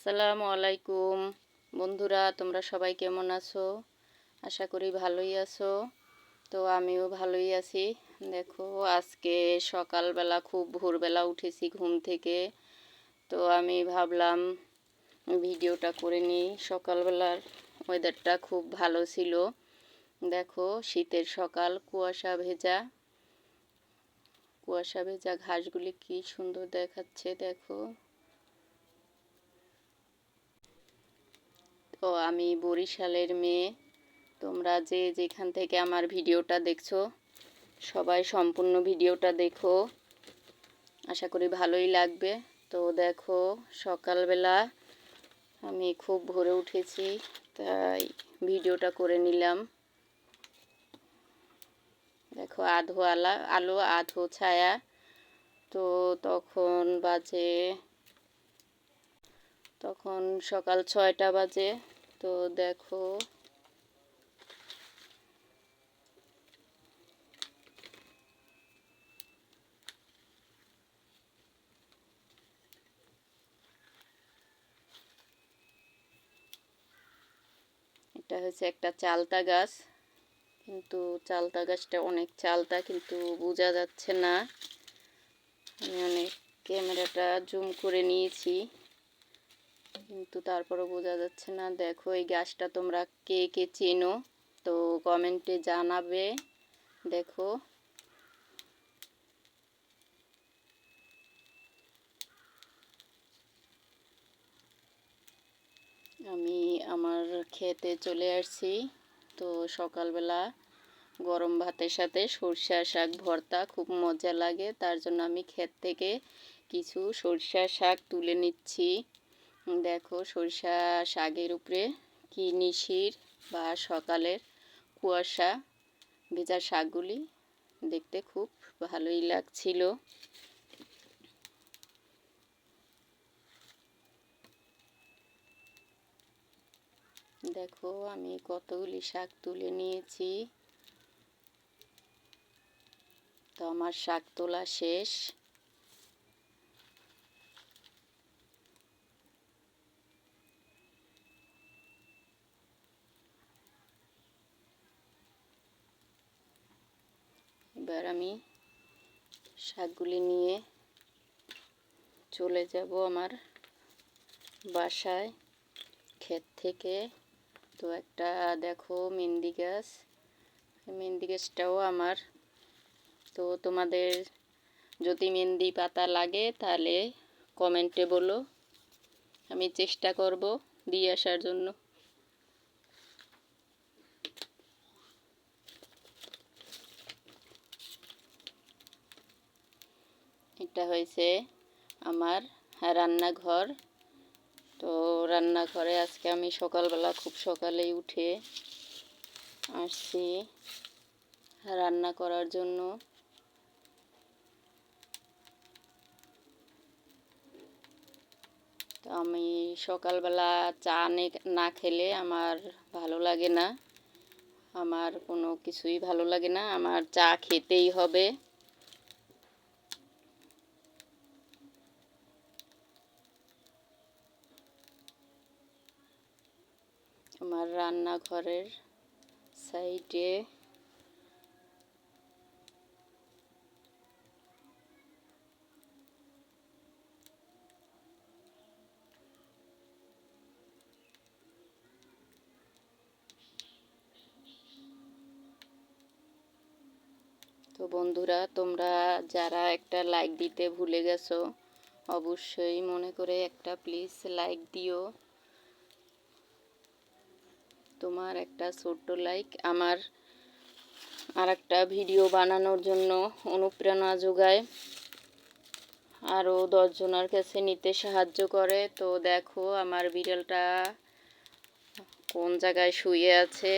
আসসালামু আলাইকুম। বন্ধুরা, তোমরা সবাই কেমন আছো? আশা করি ভালোই আছো। তো আমিও ভালোই আছি। দেখো, আজকে সকালবেলা খুব ভোরবেলা উঠেছি ঘুম থেকে। তো আমি ভাবলাম, ভিডিওটা করে নিই। সকালবেলার ওয়েদারটা খুব ভালো ছিল। দেখো, শীতের সকাল, কুয়াশা ভেজা। কুয়াশা ভেজা ঘাসগুলি কি সুন্দর দেখাচ্ছে, দেখো। তো আমি বরিশালের মেয়ে। তোমরা যে যেখান থেকে আমার ভিডিওটা দেখছ, সবাই সম্পূর্ণ ভিডিওটা দেখো। আশা করি ভালোই লাগবে। তো দেখো, সকালবেলা আমি খুব ভোরে উঠেছি, তাই ভিডিওটা করে নিলাম। দেখো, আধো আলা, আলো, আধো ছায়া। তো তখন বাজে তখন সকাল ছয়টা বাজে। তো দেখো। এটা হচ্ছে একটা চালতা গাছ। কিন্তু চালতা গাছটা অনেক চালতা, কিন্তু বোঝা যাচ্ছে না। আমি অনেক ক্যামেরাটা জুম করে নিয়েছি। কিন্তু তারপরও বোঝা যাচ্ছে না। দেখো, এই গ্যাসটা তোমরা কে কে চেনো? তো কমেন্টে জানাবে। দেখো। আমি আমার খেতে চলে আসছি। তো সকালবেলা গরম ভাতের সাথে সরষা শাক ভর্তা খুব মজা লাগে। তার জন্য আমি ক্ষেত থেকে কিছু সরষা শাক তুলে নিচ্ছি। দেখো সরিষা শাকের উপরে কি নিশির বা সকালের কুয়াশা, ভেজা শাকগুলি দেখতে খুব ভালোই লাগছিল। দেখো আমি কতগুলি শাক তুলে নিয়েছি। তো আমার শাক তোলা শেষ। এবার আমি শাকগুলি নিয়ে চলে যাব আমার বাসায়। ক্ষেত থেকে। তো একটা দেখো মেহেন্দি গাছ। মেহেন্দি গাছটাও আমার। তো তোমাদের যদি মেহেন্দি পাতা লাগে তাহলে কমেন্টে বলো। আমি চেষ্টা করব দিয়ে আসার জন্য। এটা হয়েছে আমার রান্নাঘর। তো রান্নাঘরে আজকে আমি সকালবেলা খুব সকালেই উঠে আসছি রান্না করার জন্য। তো আমি সকালবেলা চা না খেলে আমার ভালো লাগে না। আমার কোনো কিছুই ভালো লাগে না। আমার চা খেতেই হবে। আমার রান্নাঘরের সাইডে। তো বন্ধুরা, তোমরা যারা একটা লাইক দিতে ভুলে গেছো, অবশ্যই মনে করে একটা প্লিজ লাইক দিও। তোমার একটা ছোট্ট লাইক আমার আর একটা ভিডিও বানানোর জন্য অনুপ্রেরণা যোগায়। আরও দশজনের কাছে নিতে সাহায্য করে। তো দেখো আমার বিড়ালটা কোন জায়গায় শুয়ে আছে।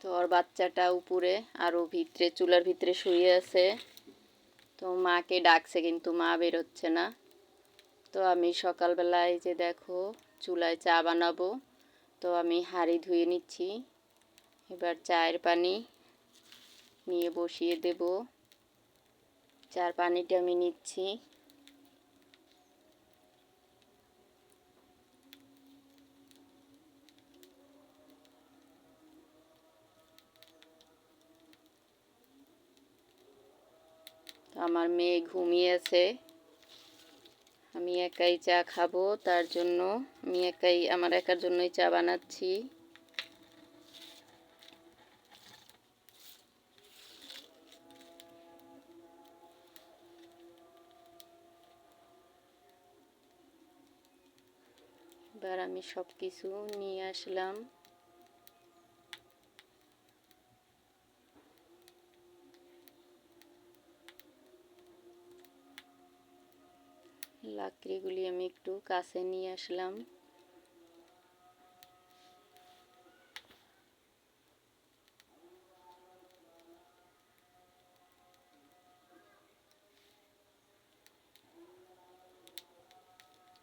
তো ওর বাচ্চাটা উপরে আরও ভিতরে, চুলার ভিতরে শুয়ে আছে। তো মাকে ডাকছে কিন্তু মা বেরোচ্ছে না। তো আমি সকালবেলায় যে দেখো চুলায় চা বানাবো, তো আমি হাঁড়ি ধুয়ে নিচ্ছি। এবার চায়ের পানি নিয়ে বসিয়ে দেব। চার পানিটা আমি নিচ্ছি। আমার মেয়ে ঘুমিয়েছে। আমি একাই চা খাব, তার জন্য আমি একাই, আমার একার জন্যই চা বানাচ্ছি। এবার আমি সব কিছু নিয়ে আসলাম। লাকড়িগুলি আমি একটু কাছে নিয়ে আসলাম।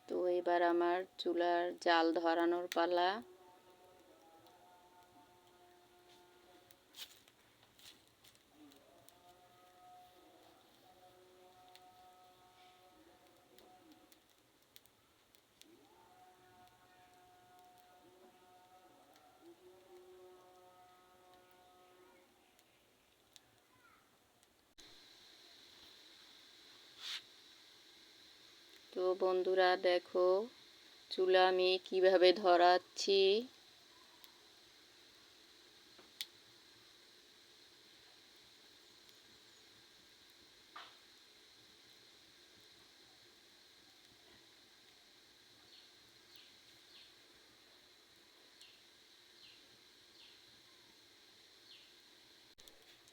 তো এবার আমার চুলার জাল ধরানোর পালা। বন্ধুরা, দেখো চুলা আমি কীভাবে ধরাচ্ছি।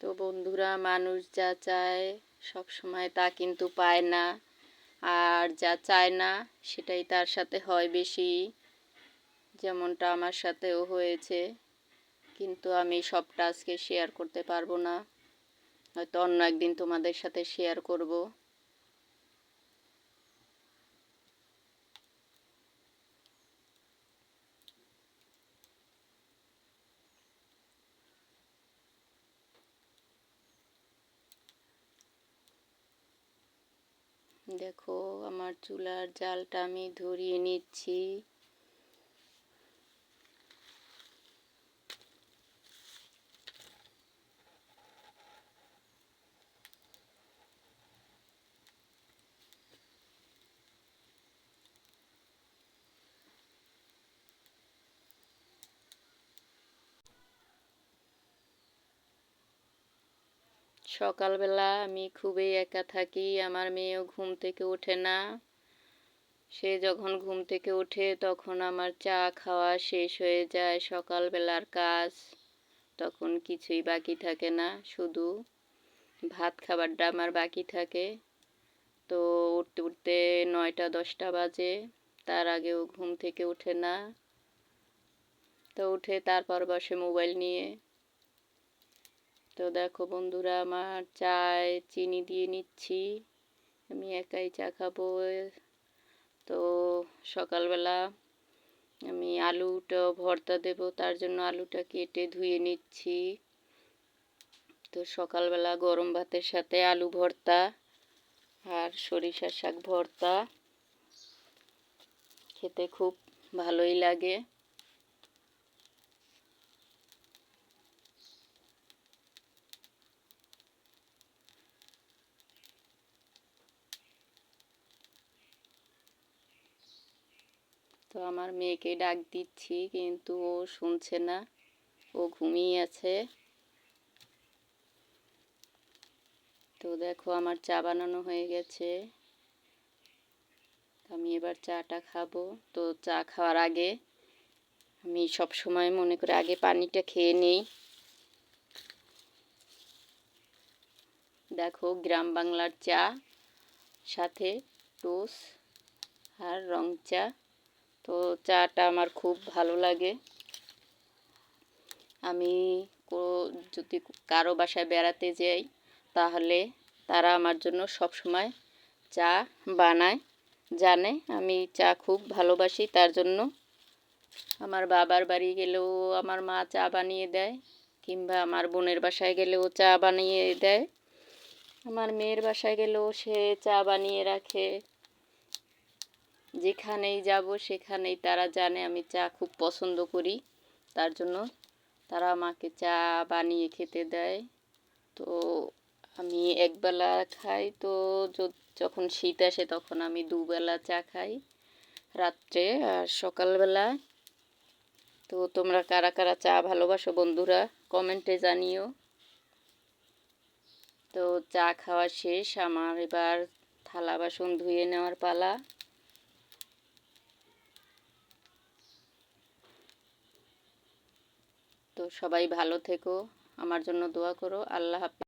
তো বন্ধুরা, মানুষ যা চায় সব সময় তা কিন্তু পায় না। যা চায় না, সেটাই তার সাথে হয় বেশি। যেমনটা আমার সাথেও হয়েছে। কিন্তু আমি সবটা আজকে শেয়ার করতে পারব না। হয়তো অন্য একদিন তোমাদের সাথে শেয়ার করব। দেখো আমার চুলার জালটা আমি ধরিয়ে নিচ্ছি। সকালবেলা আমি খুবই একা থাকি, আমার মেয়েও ঘুম থেকে ওঠে না। সে যখন ঘুম থেকে ওঠে তখন আমার চা খাওয়া শেষ হয়ে যায় সকালবেলার কাজ। তখন কিছুই বাকি থাকে না, শুধু ভাত খাবারটা আমার বাকি থাকে। তো উঠতে উঠতে নয়টা দশটা বাজে, তার আগেও ঘুম থেকে ওঠে না। তো উঠে তারপর বসে মোবাইল নিয়ে তো দেখো বন্ধুরা, আমার চায় চিনি দিয়ে নিচ্ছি। আমি একাই চা খাব। তো সকালবেলা আমি আলুটা ভর্তা দেব, তার জন্য আলুটা কেটে ধুয়ে নিচ্ছি। তো সকালবেলা গরম ভাতের সাথে আলু ভর্তা আর সরিষা শাক ভর্তা। খেতে খুব ভালোই লাগে। তো আমার মেয়েকে ডাক দিচ্ছি, কিন্তু ও শুনছে না। ও ঘুমিয়ে আছে। তো দেখো আমার চা বানানো হয়ে গেছে। আমি এবার চাটা খাব। তো চা খাওয়ার আগে আমি সব সময় মনে করে আগে পানিটা খেয়ে নিই। দেখো গ্রাম বাংলার চা, সাথে টোস আর রং চা। তো চাটা আমার খুব ভালো লাগে। আমি যদি কারও বাসায় বেড়াতে যাই, তাহলে তারা আমার জন্য সব সময় চা বানায়, জানে আমি চা খুব ভালোবাসি, তার জন্য আমার বাবার বাড়ি গেলেও আমার মা চা বানিয়ে দেয়, কিংবা আমার বোনের বাসায় গেলেও চা বানিয়ে দেয়। আমার মেয়ের বাসায় গেলেও সে চা বানিয়ে রাখে। যেখানেই যাব, সেখানেই তারা জানে আমি চা খুব পছন্দ করি। তার জন্য তারা আমাকে চা বানিয়ে খেতে দেয়। তো আমি একবেলা খাই। তো যখন শীত আসে তখন আমি দুবেলা চা খাই রাত্রে আর সকালবেলা। তো তোমরা কারা কারা চা ভালোবাসো বন্ধুরা কমেন্টে জানিও। তো চা খাওয়া শেষ। আমার এবার থালা বাসন ধুয়ে নেওয়ার পালা। তো সবাই ভালো থেকো। আমার জন্য দোয়া করো। আল্লাহ হাফেজ।